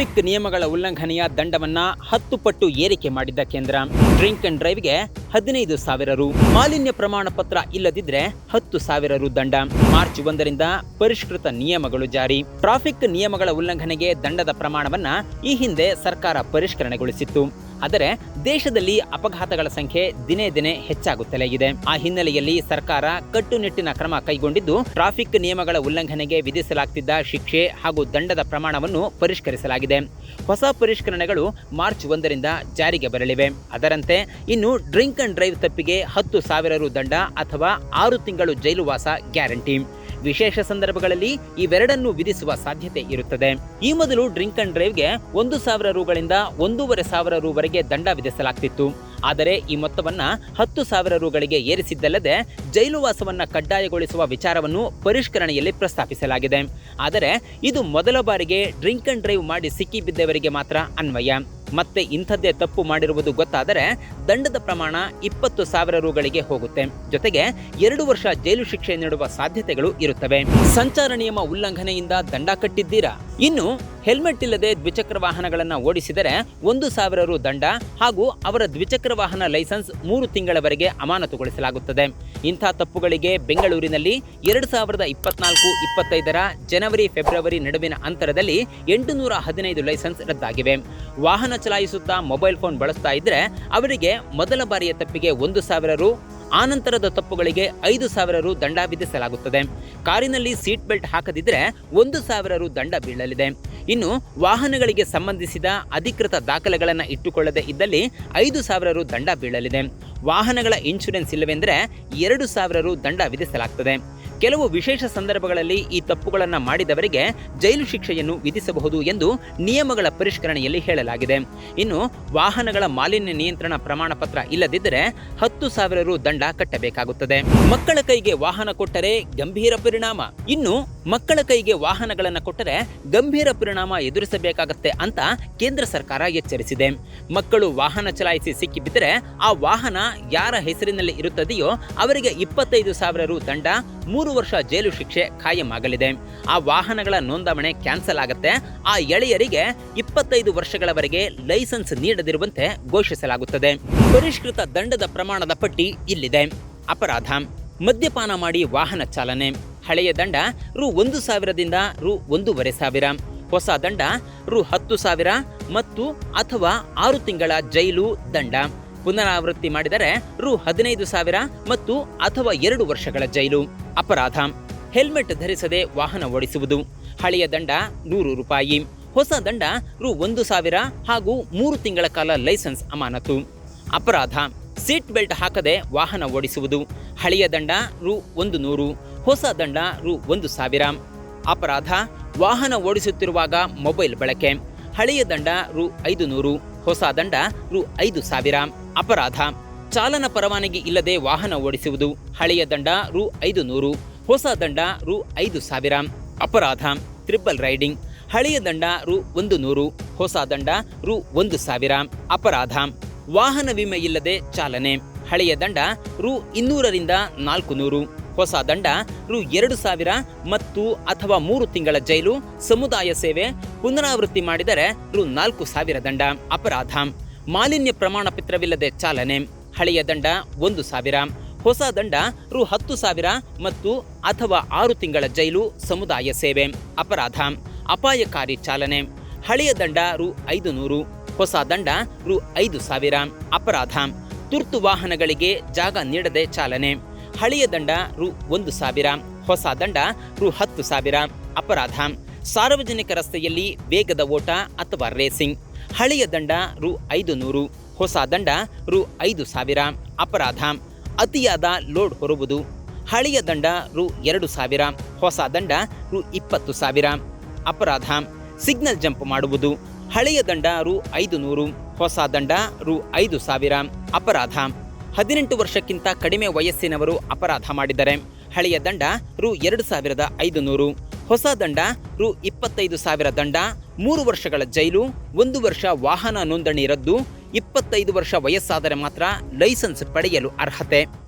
Traffic ನಿಯಮಗಳ ಉಲ್ಲಂಘನೆಯ ದಂಡವನ್ನ ಹತ್ತು ಪಟ್ಟು ಏರಿಕೆ ಮಾಡಿದ್ದ ಕೇಂದ್ರ. ಡ್ರಿಂಕ್ ಅಂಡ್ ಡ್ರೈವ್ಗೆ ಹದಿನೈದು ಸಾವಿರ ರು. ಮಾಲಿನ್ಯ ಪ್ರಮಾಣ ಪತ್ರ ಇಲ್ಲದಿದ್ರೆ ಹತ್ತು ಸಾವಿರ ರು ದಂಡ. ಮಾರ್ಚ್ ಒಂದರಿಂದ ಪರಿಷ್ಕೃತ ನಿಯಮಗಳು ಜಾರಿ. ಟ್ರಾಫಿಕ್ ನಿಯಮಗಳ ಉಲ್ಲಂಘನೆಗೆ ದಂಡದ ಪ್ರಮಾಣವನ್ನ ಈ ಹಿಂದೆ ಸರ್ಕಾರ ಪರಿಷ್ಕರಣೆಗೊಳಿಸಿತ್ತು. ಆದರೆ ದೇಶದಲ್ಲಿ ಅಪಘಾತಗಳ ಸಂಖ್ಯೆ ದಿನೇ ದಿನೇ ಹೆಚ್ಚಾಗುತ್ತಲೇ ಇದೆ. ಆ ಹಿನ್ನೆಲೆಯಲ್ಲಿ ಸರ್ಕಾರ ಕಟ್ಟುನಿಟ್ಟಿನ ಕ್ರಮ ಕೈಗೊಂಡಿದ್ದು, ಟ್ರಾಫಿಕ್ ನಿಯಮಗಳ ಉಲ್ಲಂಘನೆಗೆ ವಿಧಿಸಲಾಗ್ತಿದ್ದ ಶಿಕ್ಷೆ ಹಾಗೂ ದಂಡದ ಪ್ರಮಾಣವನ್ನು ಪರಿಷ್ಕರಿಸಲಾಗಿದೆ. ಹೊಸ ಪರಿಷ್ಕರಣೆಗಳು ಮಾರ್ಚ್ ಒಂದರಿಂದ ಜಾರಿಗೆ ಬರಲಿವೆ. ಅದರಂತೆ ಇನ್ನು ಡ್ರಿಂಕ್ ಅಂಡ್ ಡ್ರೈವ್ ತಪ್ಪಿಗೆ ಹತ್ತು ಸಾವಿರ ರು ದಂಡ ಅಥವಾ ಆರು ತಿಂಗಳು ಜೈಲುವಾಸ ಗ್ಯಾರಂಟಿ. ವಿಶೇಷ ಸಂದರ್ಭಗಳಲ್ಲಿ ಇವೆರಡನ್ನು ವಿಧಿಸುವ ಸಾಧ್ಯತೆ ಇರುತ್ತದೆ. ಈ ಮೊದಲು ಡ್ರಿಂಕ್ ಅಂಡ್ ಡ್ರೈವ್ಗೆ ಒಂದು ಸಾವಿರ ರೂಗಳಿಂದ ಒಂದೂವರೆ ಸಾವಿರ ರೂವರೆಗೆ ದಂಡ ವಿಧಿಸಲಾಗ್ತಿತ್ತು. ಆದರೆ ಈ ಮೊತ್ತವನ್ನು ಹತ್ತು ಸಾವಿರ ರೂಗಳಿಗೆ ಏರಿಸಿದ್ದಲ್ಲದೆ ಜೈಲುವಾಸವನ್ನು ಕಡ್ಡಾಯಗೊಳಿಸುವ ವಿಚಾರವನ್ನು ಪರಿಷ್ಕರಣೆಯಲ್ಲಿ ಪ್ರಸ್ತಾಪಿಸಲಾಗಿದೆ. ಆದರೆ ಇದು ಮೊದಲ ಬಾರಿಗೆ ಡ್ರಿಂಕ್ ಅಂಡ್ ಡ್ರೈವ್ ಮಾಡಿ ಸಿಕ್ಕಿಬಿದ್ದವರಿಗೆ ಮಾತ್ರ ಅನ್ವಯ. ಮತ್ತೆ ಇಂಥದ್ದೇ ತಪ್ಪು ಮಾಡಿರುವುದು ಗೊತ್ತಾದರೆ ದಂಡದ ಪ್ರಮಾಣ ಇಪ್ಪತ್ತು ಸಾವಿರ ರುಗಳಿಗೆ ಹೋಗುತ್ತೆ. ಜೊತೆಗೆ ಎರಡು ವರ್ಷ ಜೈಲು ಶಿಕ್ಷೆ ನೀಡುವ ಸಾಧ್ಯತೆಗಳು ಇರುತ್ತವೆ. ಸಂಚಾರ ನಿಯಮ ಉಲ್ಲಂಘನೆಯಿಂದ ದಂಡ ಕಟ್ಟಿದ್ದೀರಾ? ಇನ್ನು ಹೆಲ್ಮೆಟ್ ಇಲ್ಲದೆ ದ್ವಿಚಕ್ರ ವಾಹನಗಳನ್ನು ಓಡಿಸಿದರೆ ಒಂದು ಸಾವಿರ ರು ದಂಡ ಹಾಗೂ ಅವರ ದ್ವಿಚಕ್ರ ವಾಹನ ಲೈಸೆನ್ಸ್ ಮೂರು ತಿಂಗಳವರೆಗೆ ಅಮಾನತುಗೊಳಿಸಲಾಗುತ್ತದೆ. ಇಂಥ ತಪ್ಪುಗಳಿಗೆ ಬೆಂಗಳೂರಿನಲ್ಲಿ ಎರಡು ಸಾವಿರದ ಇಪ್ಪತ್ನಾಲ್ಕು ಇಪ್ಪತ್ತೈದರ ಜನವರಿ ಫೆಬ್ರವರಿ ನಡುವಿನ ಅಂತರದಲ್ಲಿ ಎಂಟುನೂರ ಹದಿನೈದು ಲೈಸೆನ್ಸ್ ರದ್ದಾಗಿವೆ. ವಾಹನ ಚಲಾಯಿಸುತ್ತಾ ಮೊಬೈಲ್ ಫೋನ್ ಬಳಸ್ತಾ ಇದ್ರೆ ಅವರಿಗೆ ಮೊದಲ ಬಾರಿಯ ತಪ್ಪಿಗೆ ಒಂದು ಸಾವಿರ ರು ಆನಂತರದ ತಪ್ಪುಗಳಿಗೆ ಐದು ಸಾವಿರ ರು ದಂಡ ವಿಧಿಸಲಾಗುತ್ತದೆ. ಕಾರಿನಲ್ಲಿ ಸೀಟ್ ಬೆಲ್ಟ್ ಹಾಕದಿದ್ದರೆ ಒಂದು ಸಾವಿರ ರು ದಂಡ ಬೀಳಲಿದೆ. ಇನ್ನು ವಾಹನಗಳಿಗೆ ಸಂಬಂಧಿಸಿದ ಅಧಿಕೃತ ದಾಖಲೆಗಳನ್ನು ಇಟ್ಟುಕೊಳ್ಳದೆ ಇದ್ದಲ್ಲಿ ಐದು ಸಾವಿರ ರು ದಂಡ ಬೀಳಲಿದೆ. ವಾಹನಗಳ ಇನ್ಶೂರೆನ್ಸ್ ಇಲ್ಲವೆಂದರೆ ಎರಡು ಸಾವಿರ ರು ದಂಡ ವಿಧಿಸಲಾಗ್ತದೆ. ಕೆಲವು ವಿಶೇಷ ಸಂದರ್ಭಗಳಲ್ಲಿ ಈ ತಪ್ಪುಗಳನ್ನು ಮಾಡಿದವರಿಗೆ ಜೈಲು ಶಿಕ್ಷೆಯನ್ನು ವಿಧಿಸಬಹುದು ಎಂದು ನಿಯಮಗಳ ಪರಿಷ್ಕರಣೆಯಲ್ಲಿ ಹೇಳಲಾಗಿದೆ. ಇನ್ನು ವಾಹನಗಳ ಮಾಲಿನ್ಯ ನಿಯಂತ್ರಣ ಪ್ರಮಾಣ ಪತ್ರ ಇಲ್ಲದಿದ್ದರೆ ಹತ್ತು ಸಾವಿರ ರು ದಂಡ ಕಟ್ಟಬೇಕಾಗುತ್ತದೆ. ಮಕ್ಕಳ ಕೈಗೆ ವಾಹನ ಕೊಟ್ಟರೆ ಗಂಭೀರ ಪರಿಣಾಮ. ಇನ್ನು ಮಕ್ಕಳ ಕೈಗೆ ವಾಹನಗಳನ್ನು ಕೊಟ್ಟರೆ ಗಂಭೀರ ಪರಿಣಾಮ ಎದುರಿಸಬೇಕಾಗತ್ತೆ ಅಂತ ಕೇಂದ್ರ ಸರ್ಕಾರ ಎಚ್ಚರಿಸಿದೆ. ಮಕ್ಕಳು ವಾಹನ ಚಲಾಯಿಸಿ ಸಿಕ್ಕಿಬಿದ್ದರೆ ಆ ವಾಹನ ಯಾರ ಹೆಸರಿನಲ್ಲಿ ಇರುತ್ತದೆಯೋ ಅವರಿಗೆ ಇಪ್ಪತ್ತೈದು ಸಾವಿರ ರು ದಂಡ ಮೂರು ವರ್ಷ ಜೈಲು ಶಿಕ್ಷೆ ಖಾಯಂ ಆಗಲಿದೆ ಆ ವಾಹನಗಳ ನೋಂದಾವಣೆ ಕ್ಯಾನ್ಸಲ್ ಆಗುತ್ತೆ. ಆ ಎಳೆಯರಿಗೆ ಇಪ್ಪತ್ತೈದು ವರ್ಷಗಳವರೆಗೆ ಲೈಸೆನ್ಸ್ ನೀಡದಿರುವಂತೆ ಘೋಷಿಸಲಾಗುತ್ತದೆ. ಪರಿಷ್ಕೃತ ದಂಡದ ಪ್ರಮಾಣದ ಪಟ್ಟಿ ಇಲ್ಲಿದೆ. ಅಪರಾಧ. ಮದ್ಯಪಾನ ಮಾಡಿ ವಾಹನ ಚಾಲನೆ. ಹಳೆಯ ದಂಡ ರು ಒಂದು ಸಾವಿರದಿಂದ ರು ಒಂದೂವರೆ ಸಾವಿರ. ಹೊಸ ದಂಡ ರು ಹತ್ತು ಸಾವಿರ ಮತ್ತು ಅಥವಾ ಆರು ತಿಂಗಳ ಜೈಲು ದಂಡ. ಪುನರಾವೃತ್ತಿ ಮಾಡಿದರೆ ರು ಹದಿನೈದು ಸಾವಿರ ಮತ್ತು ಅಥವಾ ಎರಡು ವರ್ಷಗಳ ಜೈಲು. ಅಪರಾಧ. ಹೆಲ್ಮೆಟ್ ಧರಿಸದೆ ವಾಹನ ಓಡಿಸುವುದು. ಹಳೆಯ ದಂಡ ನೂರು ರೂಪಾಯಿ. ಹೊಸ ದಂಡ ರು ಒಂದು ಸಾವಿರ ಹಾಗೂ ಮೂರು ತಿಂಗಳ ಕಾಲ ಲೈಸೆನ್ಸ್ ಅಮಾನತು. ಅಪರಾಧ. ಸೀಟ್ ಬೆಲ್ಟ್ ಹಾಕದೆ ವಾಹನ ಓಡಿಸುವುದು. ಹಳೆಯ ದಂಡ ರು ಒಂದು ನೂರು. ಹೊಸ ದಂಡ ರು ಒಂದು ಸಾವಿರ. ಅಪರಾಧ. ವಾಹನ ಓಡಿಸುತ್ತಿರುವಾಗ ಮೊಬೈಲ್ ಬಳಕೆ. ಹಳೆಯ ದಂಡ ರು ಐದು ನೂರು. ಹೊಸ ದಂಡ ರು ಐದು ಸಾವಿರ. ಅಪರಾಧ. ಚಾಲನ ಪರವಾನಗಿ ಇಲ್ಲದೆ ವಾಹನ ಓಡಿಸುವುದು, ಹಳೆಯ ದಂಡ ರು ಐದು ನೂರು, ಹೊಸ ದಂಡ ರು ಐದು ಸಾವಿರ, ಅಪರಾಧ ಟ್ರಿಪಲ್ ರೈಡಿಂಗ್, ಹಳೆಯ ದಂಡ ರು ಒಂದು ನೂರು, ಹೊಸ ದಂಡ ರು ಒಂದು ಸಾವಿರ, ಅಪರಾಧ, ವಾಹನ ವಿಮೆ ಇಲ್ಲದೆ ಚಾಲನೆ, ಹಳೆಯ ದಂಡ ರು ಇನ್ನೂರರಿಂದ ನಾಲ್ಕು ನೂರು, ಹೊಸ ದಂಡ ರು ಎರಡು ಸಾವಿರ ಮತ್ತು ಅಥವಾ ಮೂರು ತಿಂಗಳ ಜೈಲು, ಸಮುದಾಯ ಸೇವೆ, ಪುನರಾವೃತ್ತಿ ಮಾಡಿದರೆ ರು ನಾಲ್ಕು ಸಾವಿರ ದಂಡ, ಅಪರಾಧ, ಮಾಲಿನ್ಯ ಪ್ರಮಾಣ ಪತ್ರವಿಲ್ಲದೆ ಚಾಲನೆ ಹಳೆಯ ದಂಡ ಒಂದು ಸಾವಿರ, ಹೊಸ ದಂಡ ರು ಹತ್ತು ಸಾವಿರ ಮತ್ತು ಅಥವಾ ಆರು ತಿಂಗಳ ಜೈಲು ಸಮುದಾಯ ಸೇವೆ, ಅಪರಾಧ, ಅಪಾಯಕಾರಿ ಚಾಲನೆ, ಹಳೆಯ ದಂಡ ರು ಐದು ನೂರು ಹೊಸ ದಂಡ ರು ಐದು ಸಾವಿರ, ಅಪರಾಧ, ತುರ್ತು ವಾಹನಗಳಿಗೆ ಜಾಗ ನೀಡದೆ ಚಾಲನೆ, ಹಳೆಯ ದಂಡ ರು ಒಂದು ಸಾವಿರ, ಹೊಸ ದಂಡ ರು ಹತ್ತು ಸಾವಿರ, ಅಪರಾಧ, ಸಾರ್ವಜನಿಕ ರಸ್ತೆಯಲ್ಲಿ ವೇಗದ ಓಟ ಅಥವಾ ರೇಸಿಂಗ್, ಹಳೆಯ ದಂಡ ರು ಐದು ನೂರು ಹೊಸ ದಂಡ ರು ಐದು ಸಾವಿರ. ಅಪರಾಧ. ಅತಿಯಾದ ಲೋಡ್ ಹೊರುವುದು ಹಳೆಯ ದಂಡ ರು ಎರಡು ಸಾವಿರ. ಹೊಸ ದಂಡ ರು ಇಪ್ಪತ್ತು ಸಾವಿರ. ಅಪರಾಧ. ಸಿಗ್ನಲ್ ಜಂಪ್ ಮಾಡುವುದು. ಹಳೆಯ ದಂಡ ರು ಐದು ನೂರು. ಹೊಸ ದಂಡ ರು ಐದು ಸಾವಿರ. ಅಪರಾಧ. ಹದಿನೆಂಟು ವರ್ಷಕ್ಕಿಂತ ಕಡಿಮೆ ವಯಸ್ಸಿನವರು ಅಪರಾಧ ಮಾಡಿದರೆ ಹಳೆಯ ದಂಡ ರು ಎರಡು ಸಾವಿರದ ಐದು ನೂರು. ಹೊಸ ದಂಡ ರು ಇಪ್ಪತ್ತೈದು ಸಾವಿರ ದಂಡ. ಮೂರು ವರ್ಷಗಳ ಜೈಲು, ಒಂದು ವರ್ಷ ವಾಹನ ನೋಂದಣಿ ರದ್ದು. ಇಪ್ಪತ್ತೈದು ವರ್ಷ ವಯಸ್ಸಾದರೆ ಮಾತ್ರ ಲೈಸೆನ್ಸ್ ಪಡೆಯಲು ಅರ್ಹತೆ.